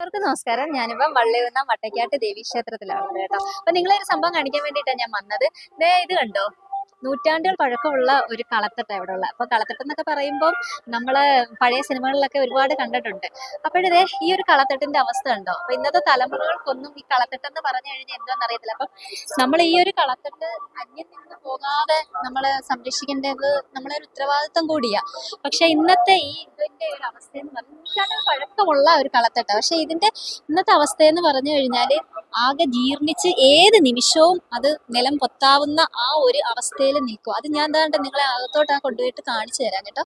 എല്ലാവർക്കും നമസ്കാരം. ഞാനിപ്പം വള്ളിയുന്ന വട്ടക്കാട്ട് ദേവീ ക്ഷേത്രത്തിലാണ് കേട്ടോ. അപ്പൊ നിങ്ങളെ ഒരു സംഭവം കാണിക്കാൻ വേണ്ടിയിട്ടാണ് ഞാൻ വന്നത്. ദേ ഇത് കണ്ടോ? നൂറ്റാണ്ടുകൾ പഴക്കമുള്ള ഒരു കളത്തട്ട ഇവിടെ ഉള്ള. അപ്പൊ കളത്തട്ട് എന്നൊക്കെ പറയുമ്പോൾ നമ്മൾ പഴയ സിനിമകളിലൊക്കെ ഒരുപാട് കണ്ടിട്ടുണ്ട്. അപ്പോഴേ ഈ ഒരു കളത്തട്ടിന്റെ അവസ്ഥ ഉണ്ടോ അപ്പൊ ഇന്നത്തെ തലമുറകൾക്കൊന്നും ഈ കളത്തട്ടെന്ന് പറഞ്ഞു കഴിഞ്ഞാൽ എന്താണെന്ന് അറിയത്തില്ല. അപ്പം നമ്മൾ ഈ ഒരു കളത്തട്ട് അന്യം നിന്ന് പോകാതെ നമ്മൾ സംരക്ഷിക്കേണ്ടത് നമ്മളെ ഒരു ഉത്തരവാദിത്വം കൂടിയാ. പക്ഷെ ഇന്നത്തെ ഈ ഇതിന്റെ ഒരു അവസ്ഥ എന്ന് പറഞ്ഞാൽ പഴക്കമുള്ള ഒരു കളത്തട്ട പക്ഷെ ഇതിന്റെ ഇന്നത്തെ അവസ്ഥ എന്ന് പറഞ്ഞു കഴിഞ്ഞാൽ ആകെ ജീർണിച്ച് ഏത് നിമിഷവും അത് നിലം പൊത്താവുന്ന ആ ഒരു അവസ്ഥയിൽ നിൽക്കും. അത് ഞാൻ എന്താണ്ട് നിങ്ങളെ അകത്തോട്ട് ആ കൊണ്ടുപോയിട്ട് കാണിച്ചു തരാം കേട്ടോ.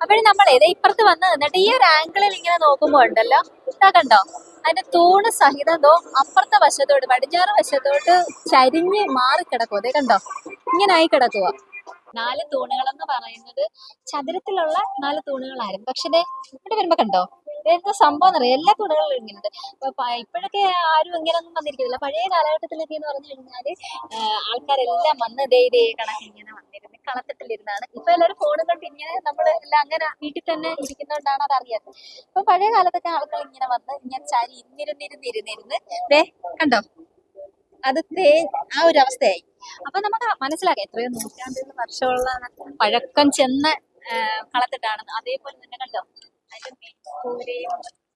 അപ്പോഴും നമ്മൾ ഏതാ ഇപ്പുറത്ത് വന്ന് നിന്നിട്ട് ഈ ഒരു ആംഗിളിൽ ഇങ്ങനെ നോക്കുമ്പോൾ ഉണ്ടല്ലോ. ഇതാ കണ്ടോ? അതിന്റെ തൂണ് സഹിതം എന്തോ അപ്പുറത്തെ വശത്തോട്ട് പടിഞ്ഞാറ് വശത്തോട്ട് ചരിഞ്ഞ് മാറി കിടക്കുക അതേ കണ്ടോ? ഇങ്ങനെ ആയി കിടക്കുക നാല് തൂണുകൾ എന്ന് പറയുന്നത് ചതുരത്തിലുള്ള നാല് തൂണുകളായിരുന്നു. പക്ഷെ ഇവിടെ വരുമ്പോ കണ്ടോ? എന്താ സംഭവം എന്നറിയാം? എല്ലാ തൂണുകളിലും ഇങ്ങനെയുണ്ട് അപ്പൊ ഇപ്പോഴൊക്കെ ആരും ഇങ്ങനെ ഒന്നും വന്നിരിക്കുന്നില്ല. പഴയ കാലഘട്ടത്തിലൊക്കെ എന്ന് പറഞ്ഞു കഴിഞ്ഞാൽ ആൾക്കാരെല്ലാം വന്ന് ദേ ഇതേ കണക്ക് ഇങ്ങനെ വന്നിരുന്നു. കളത്തിട്ടിലിരുന്നാണ് ഇപ്പൊ എല്ലാവരും ഫോണും കൊണ്ട് ഇങ്ങനെ നമ്മൾ എല്ലാം അങ്ങനെ വീട്ടിൽ തന്നെ ഇരിക്കുന്നതുകൊണ്ടാണ് അത് അറിയാത്തത്. ഇപ്പൊ പഴയ കാലത്തൊക്കെ ആൾക്കാർ ഇങ്ങനെ വന്ന് ഇങ്ങനെ ചാരി ഇന്നിരുന്നിരുന്നിരുന്നിരുന്ന് ദേ കണ്ടോ? അത് ദേ ആ ഒരു അവസ്ഥയായി. അപ്പൊ നമുക്ക് മനസ്സിലാക്കാം എത്രയോ നൂറ്റാണ്ടുകൾ വർഷമുള്ള പഴക്കം ചെന്ന കളത്തിട്ടാണ് അതേപോലെ തന്നെ കണ്ടോ? മേൽക്കൂരയും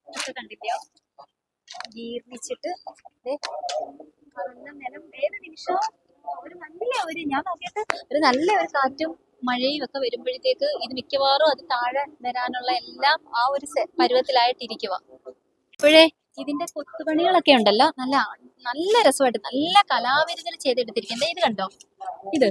ഒക്കെ കണ്ടില്ലയോ ജീർണിച്ചിട്ട് കാണുന്ന ഒരു നല്ല ഒരു ഞാൻ നോക്കിയിട്ട് ഒരു നല്ല ഒരു കാറ്റും മഴയും ഒക്കെ വരുമ്പോഴത്തേക്ക് ഇത് മിക്കവാറും അത് താഴെ വരാനുള്ള എല്ലാം ആ ഒരു പരുവത്തിലായിട്ടിരിക്കുക ഇപ്പോഴേ ഇതിന്റെ കൊത്തുപണികളൊക്കെ ഉണ്ടല്ലോ? നല്ല നല്ല രസമായിട്ട് നല്ല കലാവിരുതൽ ചെയ്തെടുത്തിരിക്കുന്നത് ഇത് കണ്ടോ? ഇത്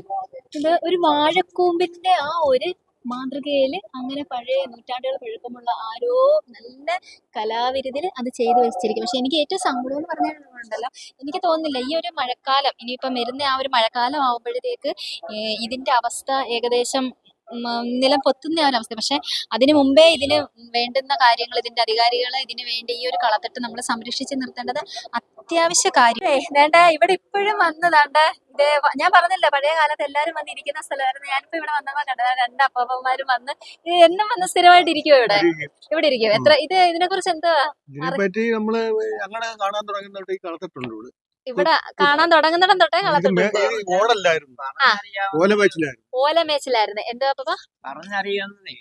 ഇത് ഒരു വാഴക്കൂമ്പിന്റെ ആ ഒരു മാതൃകയിൽ അങ്ങനെ പഴയ നൂറ്റാണ്ടുകൾ പഴക്കമുള്ള ആരോ നല്ല കലാവിരുതിൽ അത് ചെയ്തു വെച്ചിരിക്കും. പക്ഷെ എനിക്ക് ഏറ്റവും സങ്കടം എന്ന് പറഞ്ഞിട്ടുണ്ടല്ലോ എനിക്ക് തോന്നുന്നില്ല ഈ ഒരു മഴക്കാലം ഇനിയിപ്പം വരുന്ന ആ ഒരു മഴക്കാലം ആവുമ്പോഴത്തേക്ക് ഇതിന്റെ അവസ്ഥ ഏകദേശം നിലം പൊത്തുന്ന ആ ഒരു അവസ്ഥ പക്ഷെ അതിനു മുമ്പേ ഇതിന് വേണ്ടുന്ന കാര്യങ്ങൾ ഇതിന്റെ അധികാരികൾ ഇതിനു വേണ്ടി ഈ ഒരു കളത്തിട്ട് നമ്മൾ സംരക്ഷിച്ച് നിർത്തേണ്ടത് അത്യാവശ്യ കാര്യം. വേണ്ട ഇവിടെ ഇപ്പോഴും വന്നതാണ്ട്. ഇതേ ഞാൻ പറഞ്ഞില്ല പഴയ കാലത്ത് എല്ലാരും വന്ന് ഇരിക്കുന്ന സ്ഥലമായിരുന്നു. ഞാനിപ്പോ ഇവിടെ വന്നപ്പോ കണ്ടത് രണ്ട് അപ്പന്മാരും വന്ന് ഇത് എന്നും വന്ന് സ്ഥിരമായിട്ട് ഇരിക്കുവോ ഇവിടെ ഇവിടെ ഇരിക്കുവോ. എത്ര ഇത് ഇതിനെ കുറിച്ച് എന്താ ഇതിനെപ്പറ്റി നമ്മൾ ഞങ്ങൾ കാണാൻ തുടങ്ങുന്നോട്ട് ഈ കളത്തിട്ടുണ്ട് ഇവിടെ കാണാൻ തുടങ്ങുന്നിടം തൊട്ടേ കളത്തിട്ടുണ്ട് മേ- ഈ ഓടല്ലായിരുന്നു ഓല മേച്ചിലായിരുന്നു. എന്താ പറഞ്ഞറിയാവുന്നതേ.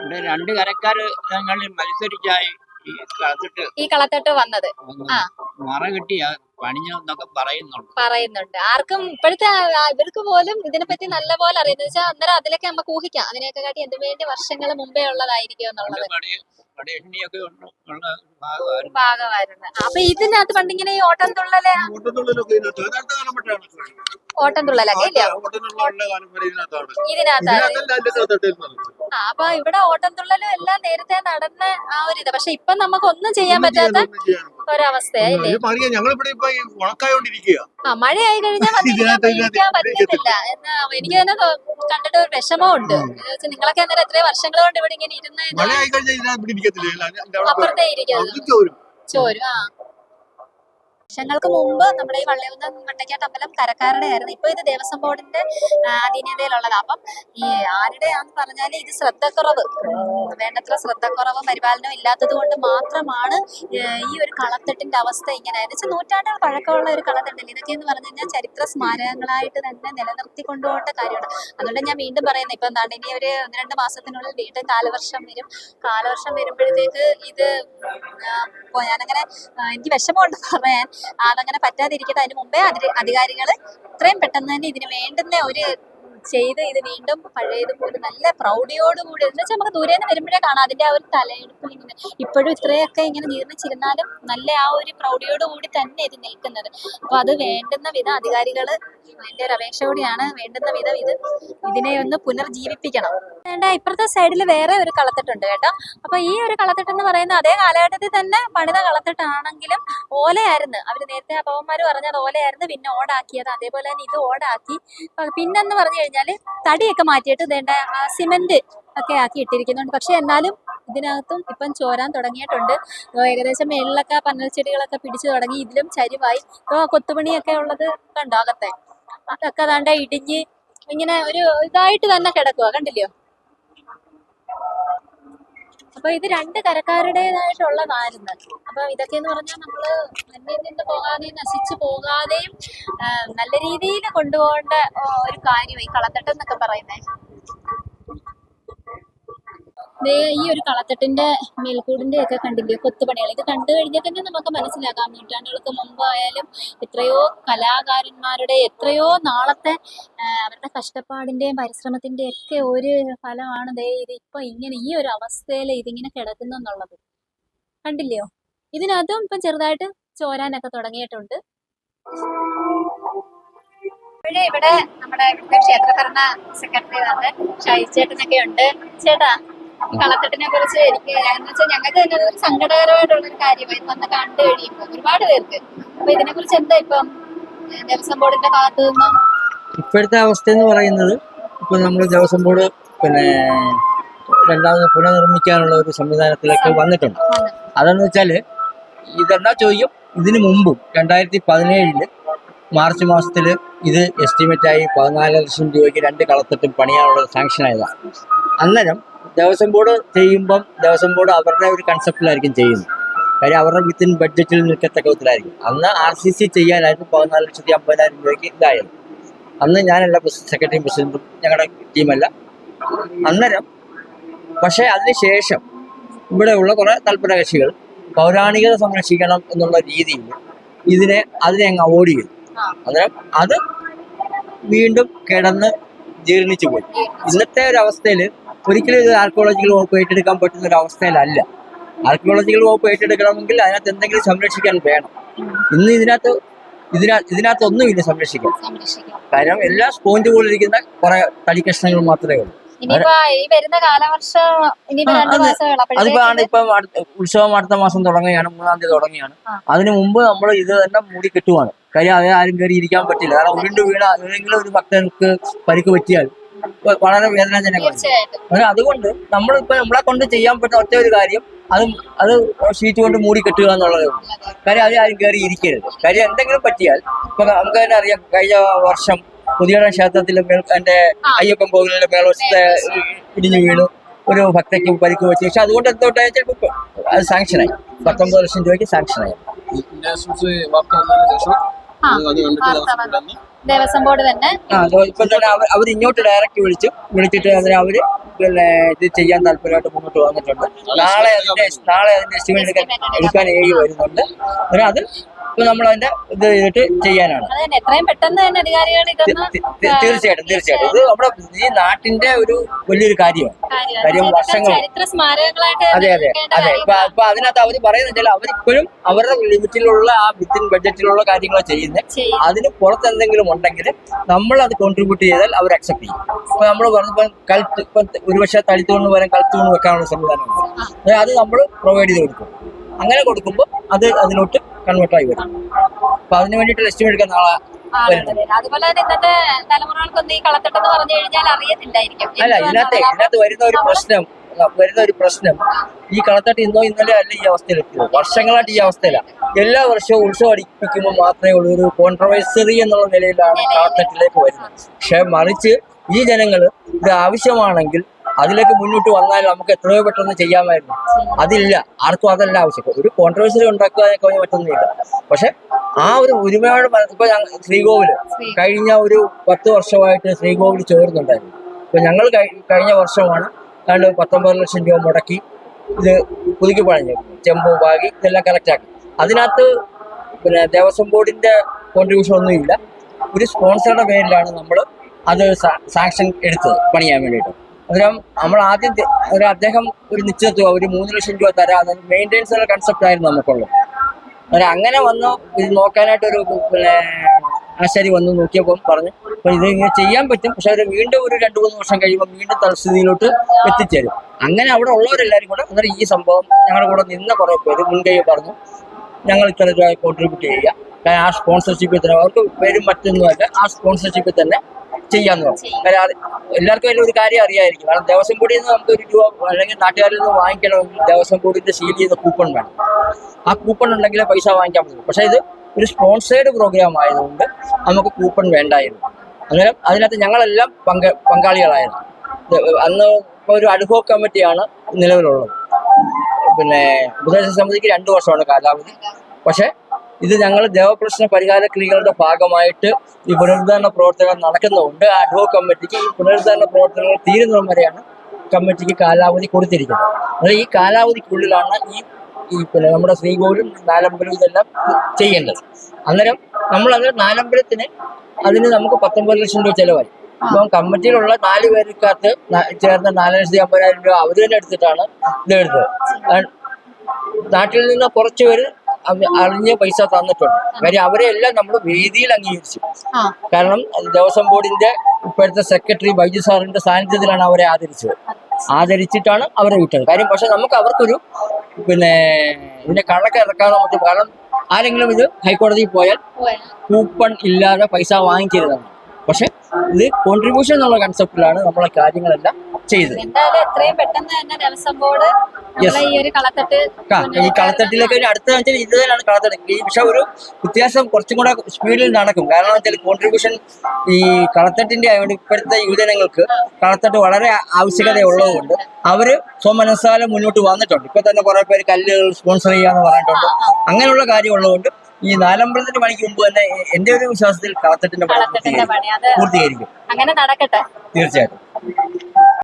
ഇവിടെ രണ്ട് കരക്കാര് ഞങ്ങൾ മത്സരിച്ചായി ഈ കളത്തിട്ട് ഈ കളത്തട്ട് വന്നത്. ആ. മറ കിട്ടിയ പണിഞ്ഞെന്നൊക്കെ പറയുന്നുണ്ട്. പറയുന്നുണ്ട്. ആർക്കും ഇപ്പോഴത്തെ ഇവർക്ക് പോലും ഇതിനെപ്പറ്റി നല്ല പോലെ അറിയുന്നത് വെച്ചാൽ അന്നേരം അതിലൊക്കെ നമുക്ക് ഊഹിക്കാം. അതിനെയൊക്കെ കാട്ടി എന്ത് വേണ്ടി വർഷങ്ങൾ മുമ്പേ ഉള്ളതായിരിക്കും എന്നുള്ളത്. ഭാഗമായിരുന്നു. അപ്പൊ ഇതിനകത്ത് പണ്ടിങ്ങനെ ഈ ഓട്ടം തുള്ളൽ ഓട്ടം തുള്ളലൊക്കെ ഇല്ല. ഇതിനകത്താണ്. അപ്പൊ ഇവിടെ ഓട്ടം തുള്ളലും എല്ലാം നേരത്തെ നടന്ന ആ ഒരു ഇത്. പക്ഷെ ഇപ്പൊ നമുക്ക് ഒന്നും ചെയ്യാൻ പറ്റാത്ത ഒരവസ്ഥയായില്ലേ ഞങ്ങളിവിടെ ഇപ്പൊ ഉണക്കായോണ്ടിരിക്കുക ആ മഴയായി കഴിഞ്ഞാൽ പറ്റത്തില്ല. എന്ന് എനിക്ക് തന്നെ കണ്ടിട്ട് ഒരു വിഷമമുണ്ട്. നിങ്ങളൊക്കെ അന്നേരം എത്രയോ വർഷങ്ങൾ കൊണ്ട് ഇവിടെ ഇങ്ങനെ ഇരുന്ന അപ്പുറത്തേ ഇരിക്കും ചോരും ആ. വർഷങ്ങൾക്ക് മുമ്പ് നമ്മുടെ ഈ വള്ളിയുന്ന മണ്ടക്കാട്ട് അമ്പലം കരക്കാരുടെ ആയിരുന്നു ഇപ്പൊ ഇത് ദേവസ്വം ബോർഡിന്റെ അധീനതയിലുള്ളതാണ് അധീനതയിലുള്ളതാ. അപ്പം ഈ ആരുടെയാന്ന് പറഞ്ഞാൽ ഇത് ശ്രദ്ധക്കുറവ്. വേണ്ടത്ര ശ്രദ്ധക്കുറവും പരിപാലനവും ഇല്ലാത്തത് കൊണ്ട് മാത്രമാണ് ഈ ഒരു കളത്തെട്ടിന്റെ അവസ്ഥ ഇങ്ങനെ. വെച്ചാൽ നൂറ്റാണ്ടുകൾ പഴക്കമുള്ള ഒരു കളത്തെട്ടില്ല ഇതൊക്കെ എന്ന് പറഞ്ഞു കഴിഞ്ഞാൽ ചരിത്ര സ്മാരകങ്ങളായിട്ട് തന്നെ നിലനിർത്തി കൊണ്ടുപോകേണ്ട കാര്യമാണ്. അതുകൊണ്ട് ഞാൻ വീണ്ടും പറയുന്നത് ഇപ്പൊ എന്താണ് ഇനി ഒരു ഒന്ന് രണ്ട് മാസത്തിനുള്ളിൽ വീണ്ടും കാലവർഷം വരും. കാലവർഷം വരുമ്പോഴത്തേക്ക് ഇത് ഞാനങ്ങനെ എനിക്ക് വിഷമമുണ്ട് പറയാൻ അതങ്ങനെ പറ്റാതിരിക്കട്ടെ. അതിന് മുമ്പേ അധി- അധികാരികൾ എത്രയും പെട്ടെന്ന് തന്നെ ഇതിന് വേണ്ടുന്ന ഒരു ചെയ്ത് ഇത് വീണ്ടും പഴയതുപോലെ നല്ല പ്രൗഢിയോടുകൂടി എന്ന് വെച്ചാൽ നമുക്ക് ദൂരെ നിന്ന് വരുമ്പോഴേ കാണാം. അതിന്റെ ആ ഒരു തലയെടുപ്പ് ഇങ്ങനെ ഇപ്പോഴും ഇത്രയൊക്കെ ഇങ്ങനെ ജീർണിച്ചിരുന്നാലും നല്ല ആ ഒരു പ്രൗഢിയോടുകൂടി തന്നെ ഇത് നിൽക്കുന്നത്. അപ്പൊ അത് വേണ്ടുന്ന വിധം അധികാരികൾ എന്റെ ഒരു അപേക്ഷ കൂടിയാണ് വേണ്ടുന്ന വിധം ഇത് ഇതിനെ ഒന്ന് പുനർജീവിപ്പിക്കണം. വേണ്ട ഇപ്പുറത്തെ സൈഡിൽ വേറെ ഒരു കളത്തിട്ടുണ്ട് കേട്ടോ. അപ്പൊ ഈ ഒരു കളത്തിട്ട് എന്ന് പറയുന്നത് അതേ കാലഘട്ടത്തിൽ തന്നെ പണിത കളത്തിട്ടാണെങ്കിലും ഓലയായിരുന്നു. അവർ നേരത്തെ അപ്പവന്മാര് പറഞ്ഞത് ഓലയായിരുന്നു പിന്നെ ഓടാക്കിയത്. അതേപോലെ തന്നെ ഇത് ഓടാക്കി. പിന്നെന്ന് പറഞ്ഞു കഴിഞ്ഞാൽ തടിയൊക്കെ മാറ്റിയിട്ട് വേണ്ട സിമെന്റ് ഒക്കെ ആക്കി ഇട്ടിരിക്കുന്നുണ്ട്. പക്ഷെ എന്നാലും ഇതിനകത്തും ഇപ്പം ചോരാൻ തുടങ്ങിയിട്ടുണ്ട്. ഏകദേശം മേളിലൊക്കെ പന്നൽ ചെടികളൊക്കെ പിടിച്ചു തുടങ്ങി. ഇതിലും ചരിവായി. ഇപ്പൊ കൊത്തുപണിയൊക്കെ ഉള്ളത് കണ്ടോ അകത്തെ? അതൊക്കെ അതാണ്ട് ഇടിഞ്ഞ് ഇങ്ങനെ ഒരു ഇതായിട്ട് തന്നെ കിടക്കുക കണ്ടില്ലയോ അപ്പൊ ഇത് രണ്ട് കരക്കാരുടേതായിട്ടുള്ളതായിരുന്നു. അപ്പൊ ഇതൊക്കെ എന്ന് പറഞ്ഞാൽ നമ്മൾ മണ്ണിൽ നിന്ന് പോകാതെയും നശിച്ചു പോകാതെയും നല്ല രീതിയിൽ കൊണ്ടുപോകേണ്ട ഒരു കാര്യം ഈ കളത്തട്ടം എന്നൊക്കെ പറയുന്നത് ഈ ഒരു കളത്തട്ടിന്റെ മേൽക്കൂടിന്റെ ഒക്കെ കണ്ടില്ലേ കൊത്തുപണികൾ. ഇത് കണ്ടു കഴിഞ്ഞാൽ തന്നെ നമുക്ക് മനസ്സിലാക്കാം നൂറ്റാണ്ടുകൾക്ക് മുമ്പായാലും എത്രയോ കലാകാരന്മാരുടെ എത്രയോ നാളത്തെ അവരുടെ കഷ്ടപ്പാടിന്റെയും പരിശ്രമത്തിന്റെയും ഒക്കെ ഒരു ഫലമാണ് ദേ ഇത് ഇപ്പൊ ഇങ്ങനെ ഈ ഒരു അവസ്ഥയിൽ ഇതിങ്ങനെ കിടക്കുന്നു എന്നുള്ളത്. കണ്ടില്ലയോ? ഇതിനകത്തും ഇപ്പം ചെറുതായിട്ട് ചോരാനൊക്കെ തുടങ്ങിയിട്ടുണ്ട്. ഇവിടെ ഇവിടെ നമ്മുടെ ഇവിടുത്തെ ക്ഷേത്രഭരണ സെക്രട്ടറി ആണ് ഷൈചേട്ടനൊക്കെ ഉണ്ട്. ചേട്ടാ കളത്തട്ടിനെ കുറിച്ച് എനിക്ക് വെച്ചാൽ ഞങ്ങൾക്ക് തന്നെ ഒരു സങ്കടകരമായിട്ടുള്ള ഒരു കാര്യമായിരുന്നു അന്ന് കണ്ടു കഴിയുമ്പോൾ ഒരുപാട് പേർക്ക്. അപ്പൊ ഇതിനെ കുറിച്ച് എന്താ ഇപ്പം ദേവസ്വം ബോർഡിന്റെ ഭാഗത്തു നിന്നും? ഇപ്പോഴത്തെ അവസ്ഥ എന്ന് പറയുന്നത് ഇപ്പൊ നമ്മൾ ദേവസ്വം ബോർഡ് പിന്നെ രണ്ടാമത് പുനർനിർമ്മിക്കാനുള്ള ഒരു സംവിധാനത്തിലേക്ക് വന്നിട്ടുണ്ട്. വന്നു. അതെന്ന് വെച്ചാൽ ഇതെന്നാ ചോദ്യം? ഇതിനു മുമ്പും രണ്ടായിരത്തി പതിനേഴിൽ മാർച്ച് മാസത്തിൽ ഇത് എസ്റ്റിമേറ്റ് ആയി പതിനാല് ലക്ഷം രൂപയ്ക്ക് രണ്ട് കളത്തിട്ടും പണിയാനുള്ള സാങ്ഷൻ ആയതാണ്. അന്നേരം ദേവസ്വം ബോർഡ് ചെയ്യുമ്പം ദേവസ്വം ബോർഡ് അവരുടെ ഒരു കൺസെപ്റ്റിലായിരിക്കും ചെയ്യുന്നത്. കാര്യം അവരുടെ വിത്തിൻ ബഡ്ജറ്റിൽ നിൽക്കത്തക്ക വിധത്തിലായിരിക്കും അന്ന് ആർ സി സി ചെയ്യാനായിരുന്നു പതിനാല് ലക്ഷത്തി അമ്പതിനായിരം രൂപയ്ക്ക് ഇതായത് അന്ന് ഞാനല്ല സെക്രട്ടറിയും പ്രസിഡന്റും ഞങ്ങളുടെ ടീമല്ല അന്നേരം പക്ഷേ അതിനുശേഷം ഇവിടെയുള്ള കുറെ തൽപര കക്ഷികൾ പൗരാണികത സംരക്ഷിക്കണം എന്നുള്ള രീതിയിൽ ഇതിനെ അതിനെ അങ്ങ് അവോയ്ഡ് ചെയ്തു. അന്നേരം അത് വീണ്ടും കിടന്ന് ജീർണിച്ചു പോയി. ഇന്നത്തെ ഒരു അവസ്ഥയിൽ ഒരിക്കലും ഇത് ആർക്കിയോളജിക്കൽ വകുപ്പ് ഏറ്റെടുക്കാൻ പറ്റുന്ന ഒരു അവസ്ഥയിലല്ല. ആർക്കിയോളജിക്കൽ വകുപ്പ് ഏറ്റെടുക്കണമെങ്കിൽ അതിനകത്ത് എന്തെങ്കിലും സംരക്ഷിക്കാൻ വേണം. ഇന്ന് ഇതിനകത്ത് ഇതിനകത്ത് ഇതിനകത്തൊന്നുമില്ല സംരക്ഷിക്കാൻ. സംരക്ഷിക്കാം. കാരണം എല്ലാ സ്പോഞ്ച് പോലിരിക്കുന്ന കുറെ തടിക്കഷ്ണങ്ങൾ മാത്രമേ ഉള്ളൂ. അതിപ്പോ ഇപ്പൊ ഉത്സവം അടുത്ത മാസം തുടങ്ങുകയാണ് മൂന്നാം തീയതി തുടങ്ങുകയാണ്. അതിനു മുമ്പ് നമ്മൾ ഇത് തന്നെ മൂടി കെട്ടുവാണ്. കാര്യം അത് ആരും കയറി ഇരിക്കാൻ പറ്റില്ല. കാരണം ഉരുണ്ട് വീണ ഏതെങ്കിലും ഒരു ഭക്തർക്ക് പരിക്ക് പറ്റിയാൽ വളരെ വേദനാജനകമാണ്. അങ്ങനെ അതുകൊണ്ട് നമ്മളിപ്പോ നമ്മളെ കൊണ്ട് ചെയ്യാൻ പറ്റുന്ന ഒറ്റ ഒരു കാര്യം അത് അത് ഷീറ്റ് കൊണ്ട് മൂടി കെട്ടുക എന്നുള്ളത്. കാര്യം അത് ആരും കയറി ഇരിക്കരുത്. കാര്യം എന്തെങ്കിലും പറ്റിയാൽ ഇപ്പൊ നമുക്ക് തന്നെ അറിയാം കഴിഞ്ഞ വർഷം പുതിയ ക്ഷേത്രത്തിലെ മേൽ എന്റെ അയ്യപ്പം അയ്യപ്പൻ കോവിലിന്റെ മേൽവശത്തെ ഇടിഞ്ഞു വീണു. ഒരു ഭക്തയ്ക്ക് പരിക്ക് പറ്റി. പക്ഷെ അതുകൊണ്ട് എന്തോട്ടായ ചിലപ്പോൾ അത് സാങ്ഷനായി പത്തൊമ്പത് ലക്ഷം രൂപയ്ക്ക് സാങ്ഷനായി ദേവസ്വം. ബോർഡ് തന്നെ. ഇപ്പൊ തന്നെ അവർ ഇങ്ങോട്ട് ഡയറക്റ്റ് വിളിച്ചു. വിളിച്ചിട്ട് അതിന് അവർ പിന്നെ ഇത് ചെയ്യാൻ താല്പര്യമായിട്ട് മുന്നോട്ട് വന്നിട്ടുണ്ട്. നാളെ അതിന്റെ നാളെ അതിന്റെ എസ്റ്റിമേറ്റ് എടുക്കാൻ എഴുതി ഏഴ് വരുന്നുണ്ട് അത് ഇപ്പൊ നമ്മൾ അതിന്റെ ഇത് ചെയ്തിട്ട് ചെയ്യാനാണ്. തീർച്ചയായിട്ടും തീർച്ചയായിട്ടും. ഇത് നമ്മുടെ ഈ നാട്ടിന്റെ ഒരു വലിയൊരു കാര്യമാണ്. കാര്യം വർഷങ്ങൾ- അതെ അതെ അതെ. ഇപ്പൊ. ഇപ്പൊ അതിനകത്ത് അവർ പറയുന്നത് അവരിപ്പോഴും അവരുടെ ലിമിറ്റിലുള്ള ആ വിത്തിൻ ബഡ്ജറ്റിലുള്ള കാര്യങ്ങൾ ചെയ്യുന്നത്. ചെയ്യും. അതിന് പുറത്ത് എന്തെങ്കിലും ഉണ്ടെങ്കിൽ നമ്മൾ അത് കോൺട്രിബ്യൂട്ട് ചെയ്താൽ അവർ അക്സെപ്റ്റ് ചെയ്യും. ഇപ്പൊ നമ്മൾ പറഞ്ഞപ്പോ കൽത്ത് ഇപ്പൊ ഒരുപക്ഷെ തളിത്തൂണ് വരാൻ കൽത്തൂണ് വെക്കാനുള്ള സംവിധാനമുണ്ട്. അതായത് അത് നമ്മൾ പ്രൊവൈഡ് ചെയ്ത് കൊടുക്കും. അങ്ങനെ കൊടുക്കുമ്പോൾ അത് അതിലോട്ട് കൺവേർട്ടായി വരും. അപ്പൊ അതിന് വേണ്ടിയിട്ട് എസ്റ്റിമേറ്റ് എടുക്കാൻ നാളെ. അതുപോലെ തന്നെ ഇന്നത്തെ തലമുറകൾക്കൊന്നും ഈ കളത്തട്ടെന്ന് പറഞ്ഞു കഴിഞ്ഞാൽ അറിയത്തില്ലായിരിക്കും. അല്ല ഇതിനകത്ത് ഇതിനകത്ത് വരുന്ന ഒരു പ്രശ്നം വരുന്ന ഒരു പ്രശ്നം ഈ കളത്തട്ട് ഇന്നോ ഇന്നലെ അല്ല ഈ അവസ്ഥയിലെത്തിയത് വർഷങ്ങളായിട്ട് ഈ അവസ്ഥയിലാണ് എല്ലാ വർഷവും ഉത്സവം അടിപ്പിക്കുമ്പോൾ മാത്രമേ ഉള്ളൂ ഒരു കോൺട്രവേഴ്സറി എന്നുള്ള നിലയിലാണ് കളത്തട്ടിലേക്ക് വരുന്നത്. പക്ഷെ മറിച്ച് ഈ ജനങ്ങൾ ഇത് ആവശ്യമാണെങ്കിൽ അതിലേക്ക് മുന്നോട്ട് വന്നാൽ നമുക്ക് എത്രയോ പെട്ടെന്ന് ചെയ്യാമായിരുന്നു. അതില്ല. ആർക്കും അതല്ല ആവശ്യം. ഒരു കോൺട്രവേഴ്സറി ഉണ്ടാക്കുക എന്നൊക്കെ പറഞ്ഞാൽ പറ്റുന്നില്ല പക്ഷെ ആ ഒരു ഒരുപാട് ഇപ്പൊ ശ്രീകോവിൽ കഴിഞ്ഞ ഒരു പത്ത് വർഷമായിട്ട് ശ്രീകോവിൽ ചേർന്നുണ്ടായിരുന്നു. ഇപ്പൊ ഞങ്ങൾ കഴിഞ്ഞ വർഷമാണ് ഏതാണ്ട് പത്തൊമ്പത് ലക്ഷം രൂപ മുടക്കി ഇത് പുതുക്കി പണിഞ്ഞു ചെമ്പ് ബാഗി ഇതെല്ലാം കറക്റ്റ് ആക്കി. അതിനകത്ത് പിന്നെ ദേവസ്വം ബോർഡിന്റെ കോൺട്രിബ്യൂഷൻ ഒന്നുമില്ല. ഒരു സ്പോൺസറുടെ പേരിലാണ് നമ്മൾ അത് സാങ്ഷൻ എടുത്തത് പണിയാൻ വേണ്ടിയിട്ട്. അന്നേരം നമ്മൾ ആദ്യം ഒരു അദ്ദേഹം ഒരു നിശ്ചിത തുക ഒരു മൂന്ന് ലക്ഷം രൂപ തരാം മെയിന്റെനൻസ് കൺസെപ്റ്റ് ആയിരുന്നു നമുക്കുള്ളത്. അന്നേരം അങ്ങനെ വന്ന് ഇത് നോക്കാനായിട്ട് ഒരു പിന്നെ ആശാരി വന്ന് നോക്കിയപ്പോൾ പറഞ്ഞു അപ്പൊ ഇത് ഇങ്ങനെ ചെയ്യാൻ പറ്റും പക്ഷെ അവർ വീണ്ടും ഒരു രണ്ടു മൂന്ന് വർഷം കഴിയുമ്പോൾ വീണ്ടും തലസ്ഥിതിയിലോട്ട് എത്തിച്ചേരും. അങ്ങനെ അവിടെ ഉള്ളവരെല്ലാവരും കൂടെ അന്നേരം ഈ സംഭവം ഞങ്ങളുടെ കൂടെ നിന്ന കുറെ പേര് മുൻകൈ പറഞ്ഞു ഞങ്ങൾ ഇത്ര രൂപ കോൺട്രിബ്യൂട്ട് ചെയ്യുക. ആ സ്പോൺസർഷിപ്പിൽ തന്നെ അവർക്ക് പേരും മറ്റൊന്നുമല്ല ആ സ്പോൺസർഷിപ്പിൽ തന്നെ ചെയ്യാന്ന് പറഞ്ഞു. എല്ലാവർക്കും ഒരു കാര്യം അറിയായിരിക്കും. കാരണം ദേവസ്വം ബോർഡിൽ നിന്ന് നമുക്ക് ഒരു രൂപ അല്ലെങ്കിൽ നാട്ടുകാരിൽ നിന്ന് വാങ്ങിക്കണമെങ്കിൽ ദേവസ്വം ബോർഡിന്റെ സീൽ ചെയ്ത കൂപ്പൺ വേണം. ആ കൂപ്പൺ ഉണ്ടെങ്കിലേ പൈസ വാങ്ങിക്കാൻ പറ്റും പക്ഷെ ഇത് ഒരു സ്പോൺസേഡ് പ്രോഗ്രാം ആയതുകൊണ്ട് നമുക്ക് കൂപ്പൺ വേണ്ടായിരുന്നു. അന്നേരം അതിനകത്ത് ഞങ്ങളെല്ലാം പങ്ക പങ്കാളികളായിരുന്നു. അന്ന് ഒരു അനുഭവ കമ്മിറ്റിയാണ് നിലവിലുള്ളത്. പിന്നെ ഉപദേശ സമിതിക്ക് രണ്ട് വർഷമാണ് കാലാവധി. പക്ഷെ ഇത് ഞങ്ങൾ ദേവപ്രശ്ന പരിഹാര ക്രിയകളുടെ ഭാഗമായിട്ട് ഈ പുനരുദ്ധാരണ പ്രവർത്തനങ്ങൾ നടക്കുന്നുണ്ട്. അഡ്വോ കമ്മിറ്റിക്ക് ഈ പുനരുദ്ധാരണ പ്രവർത്തനങ്ങൾ തീരുന്നതും വരെയാണ് കമ്മിറ്റിക്ക് കാലാവധി കൊടുത്തിരിക്കുന്നത്. അതായത് ഈ കാലാവധിക്കുള്ളിലാണ് ഈ ഈ പിന്നെ നമ്മുടെ ശ്രീകോവിലും നാലമ്പലവും ഇതെല്ലാം ചെയ്യേണ്ടത്. അന്നേരം അങ്ങനെ നാലമ്പലത്തിന് അതിന് നമുക്ക് പത്തൊമ്പത് ലക്ഷം രൂപ ചിലവായി. അപ്പം കമ്മിറ്റിയിലുള്ള നാല് പേർക്കകത്ത് ചേർന്ന നാല് ലക്ഷത്തി അമ്പതിനായിരം രൂപ അവർ തന്നെ എടുത്തിട്ടാണ് ഇത് എടുത്തത്. നാട്ടിൽ നിന്ന് കുറച്ച് അറിഞ്ഞ് പൈസ തന്നിട്ടുണ്ട്. കാര്യം അവരെ എല്ലാം നമ്മൾ വേദിയിൽ അംഗീകരിച്ചു. കാരണം ദേവസ്വം ബോർഡിന്റെ ഇപ്പോഴത്തെ സെക്രട്ടറി ബൈജു സാറിന്റെ സാന്നിധ്യത്തിലാണ് അവരെ ആദരിച്ചത്. ആദരിച്ചിട്ടാണ് അവരെ വിട്ടത്. കാര്യം പക്ഷെ നമുക്ക് അവർക്കൊരു പിന്നെ ഇതിന്റെ കണക്ക് ഇറക്കാനോ മറ്റും കാരണം ആരെങ്കിലും ഇത് ഹൈക്കോടതിയിൽ പോയാൽ കൂപ്പൺ ഇല്ലാതെ പൈസ വാങ്ങിക്കരുതാണ്. പക്ഷെ ഇത് കോൺട്രിബ്യൂഷൻ എന്നുള്ള കൺസെപ്റ്റിലാണ് നമ്മളെ കാര്യങ്ങളെല്ലാം എന്തായാലും എത്രയും പെട്ടെന്ന് തന്നെ ദേവസ്വം ബോർഡ് നമ്മളെ ഈ ഒരു കളത്തട്ട് ആ, ഈ കളത്തട്ടിലേക്ക് ഒരു അടുത്ത വെച്ചാൽ ഇത് തന്നെയാണ് കളത്തട്ട്. ഈ പക്ഷെ ഒരു വ്യത്യാസം കുറച്ചും കൂടെ സ്പീഡിൽ നടക്കും. കാരണം വെച്ചാൽ കോൺട്രിബ്യൂഷൻ ഈ കളത്തട്ടിന്റെ ആയതുകൊണ്ട് ഇപ്പോഴത്തെ യുവജനങ്ങൾക്ക് കളത്തട്ട് വളരെ ആവശ്യകതയുള്ളതുകൊണ്ട് അവർ സ്വമനസ്സാലം മുന്നോട്ട് വന്നിട്ടുണ്ട്. ഇപ്പൊ തന്നെ കുറെ പേര് കല്ലുകൾ സ്പോൺസർ ചെയ്യാന്ന് പറഞ്ഞിട്ടുണ്ട്. അങ്ങനെയുള്ള കാര്യം ഉള്ളതുകൊണ്ട് ഈ നാലമ്പലത്തിന്റെ പണിക്ക് മുമ്പ് തന്നെ എന്റെ ഒരു വിശ്വാസത്തിൽ കളത്തട്ടിന്റെ പണി പൂർത്തീകരിക്കും. അങ്ങനെ നടക്കട്ടെ. തീർച്ചയായിട്ടും.